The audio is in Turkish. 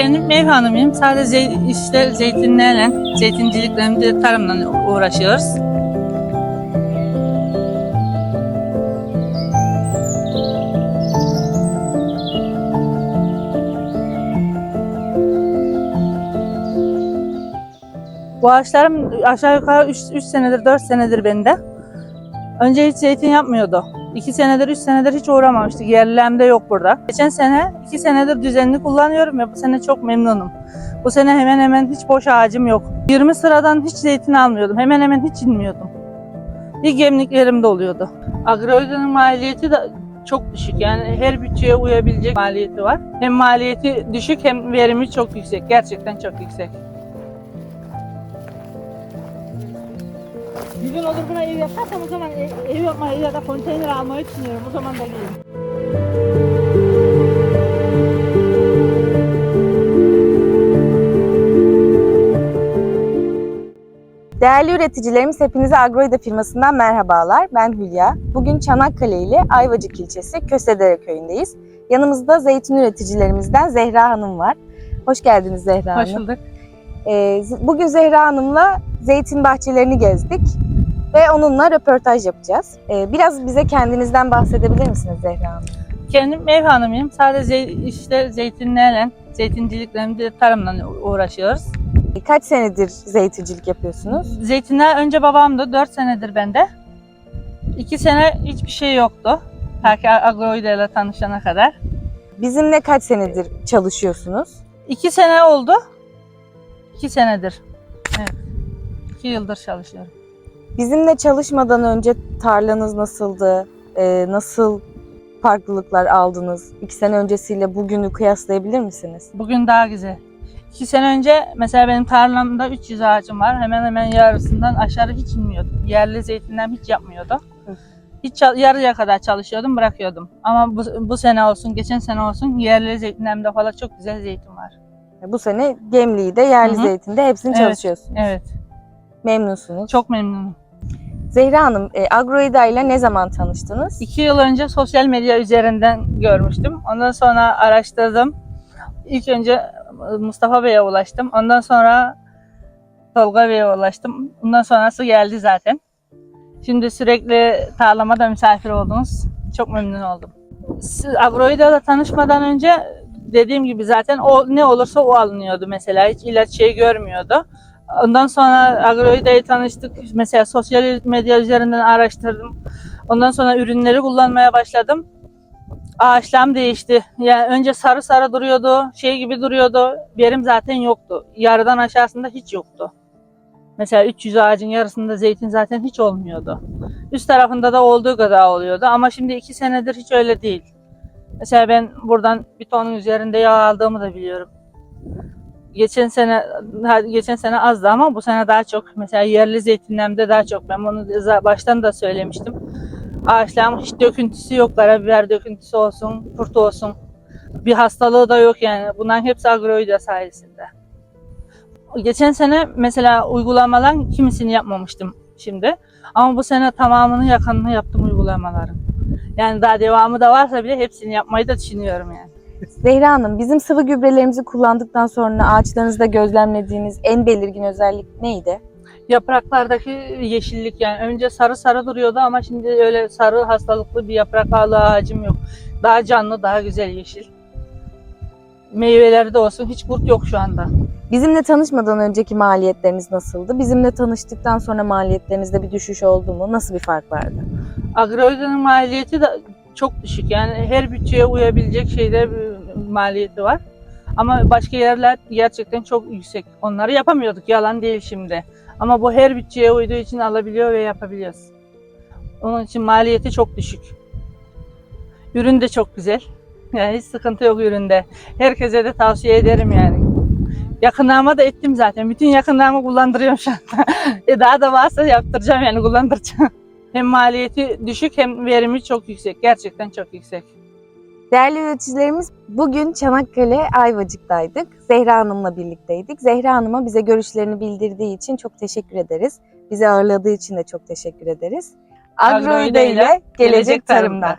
Kendim ev hanımıyım. Sadece işte zeytinlerle, zeytinciliklerimde tarımla uğraşıyoruz. Bu ağaçlarım aşağı yukarı 3 senedir, 4 senedir bende. Önce hiç zeytin yapmıyordu. 2 senedir, 3 senedir hiç uğramamıştık. Yerlilerimde yok burada. Geçen sene 2 senedir düzenli kullanıyorum ve bu sene çok memnunum. Bu sene hemen hemen hiç boş ağacım yok. 20 sıradan hiç zeytin almıyordum. Hemen hemen hiç inmiyordum. Bir gemliklerim de oluyordu. Agroida'nın maliyeti de çok düşük. Yani her bütçeye uyabilecek maliyeti var. Hem maliyeti düşük hem verimi çok yüksek. Gerçekten çok yüksek. Bir gün olur buna ev yaparsam o zaman ev, ev yapmayı ya da konteyner almayı düşünüyorum. O zaman da gelin. Değerli üreticilerimiz hepinize Agroida firmasından merhabalar. Ben Hülya. Bugün Çanakkale ile Ayvacık ilçesi Kösedere köyündeyiz. Yanımızda zeytin üreticilerimizden Zehra Hanım var. Hoş geldiniz Zehra Hoş Hanım. bulduk. Ee, bugün Zehra Hanım'la zeytin bahçelerini gezdik ve onunla röportaj yapacağız. Ee, biraz bize kendinizden bahsedebilir misiniz Zehra Hanım? Kendim ev hanımıyım. Sadece işte zeytinlerle, zeytinciliklerimde tarımla uğraşıyoruz. Kaç senedir zeytincilik yapıyorsunuz? Zeytinler önce babamdı. 4 senedir bende. 2 sene hiçbir şey yoktu. Ta ki ile tanışana kadar. Bizimle kaç senedir çalışıyorsunuz? 2 sene oldu. 2 senedir. Evet. 2 yıldır çalışıyorum. Bizimle çalışmadan önce tarlanız nasıldı? Ee, nasıl farklılıklar aldınız? İki sene öncesiyle bugünü kıyaslayabilir misiniz? Bugün daha güzel. 2 sene önce mesela benim tarlamda 300 ağacım var. Hemen hemen yarısından aşağı hiç inmiyordum. Yerli zeytinden hiç yapmıyordu. Hiç yarıya kadar çalışıyordum, bırakıyordum. Ama bu, bu sene olsun, geçen sene olsun yerli zeytinlerimde falan çok güzel zeytin var. Bu sene Gemli'de, yerli Hı hı. zeytinde hepsini Evet. çalışıyorsunuz. Evet, Memnunsunuz. çok memnunum. Zehra Hanım, e, Agroida ile ne zaman tanıştınız? İki yıl önce sosyal medya üzerinden görmüştüm. Ondan sonra araştırdım. İlk önce Mustafa Bey'e ulaştım. Ondan sonra Tolga Bey'e ulaştım. Ondan sonrası geldi zaten. Şimdi sürekli tarlamada misafir oldunuz. Çok memnun oldum. Siz Agroida'da tanışmadan önce dediğim gibi zaten o ne olursa o alınıyordu mesela. Hiç ilaç şey görmüyordu. Ondan sonra Agroida'yı tanıştık. Mesela sosyal medya üzerinden araştırdım. Ondan sonra ürünleri kullanmaya başladım. Ağaçlarım değişti. Yani önce sarı sarı duruyordu, şey gibi duruyordu. Verim zaten yoktu. Yarıdan aşağısında hiç yoktu. Mesela 300 ağacın yarısında zeytin zaten hiç olmuyordu. Üst tarafında da olduğu kadar oluyordu ama şimdi iki senedir hiç öyle değil. Mesela ben buradan bir tonun üzerinde yağ aldığımı da biliyorum. Geçen sene geçen sene azdı ama bu sene daha çok. Mesela yerli zeytinlerimde daha çok. Ben bunu baştan da söylemiştim. Ağaçların hiç döküntüsü yok. Karabiber döküntüsü olsun, kurt olsun. Bir hastalığı da yok yani. Bunların hepsi agroida sayesinde. Geçen sene mesela uygulamaların kimisini yapmamıştım şimdi. Ama bu sene tamamını yakınını yaptım uygulamaların. Yani daha devamı da varsa bile hepsini yapmayı da düşünüyorum yani. Zehra Hanım, bizim sıvı gübrelerimizi kullandıktan sonra ağaçlarınızda gözlemlediğiniz en belirgin özellik neydi? Yapraklardaki yeşillik yani önce sarı sarı duruyordu ama şimdi öyle sarı hastalıklı bir yaprak ağlı ağacım yok. Daha canlı, daha güzel yeşil. Meyveleri de olsun hiç kurt yok şu anda. Bizimle tanışmadan önceki maliyetleriniz nasıldı? Bizimle tanıştıktan sonra maliyetlerinizde bir düşüş oldu mu? Nasıl bir fark vardı? Agroida'nın maliyeti de çok düşük. Yani her bütçeye uyabilecek şeyde maliyeti var. Ama başka yerler gerçekten çok yüksek. Onları yapamıyorduk. Yalan değil şimdi. Ama bu her bütçeye uyduğu için alabiliyor ve yapabiliyoruz. Onun için maliyeti çok düşük. Ürün de çok güzel. Yani hiç sıkıntı yok üründe. Herkese de tavsiye ederim yani. Yakınlarıma da ettim zaten. Bütün yakınlarımı kullandırıyorum şu anda. e daha da varsa yaptıracağım yani kullandıracağım. Hem maliyeti düşük hem verimi çok yüksek. Gerçekten çok yüksek. Değerli üreticilerimiz bugün Çanakkale Ayvacık'taydık. Zehra Hanım'la birlikteydik. Zehra Hanım'a bize görüşlerini bildirdiği için çok teşekkür ederiz. Bizi ağırladığı için de çok teşekkür ederiz. Agroida ile gelecek tarımda.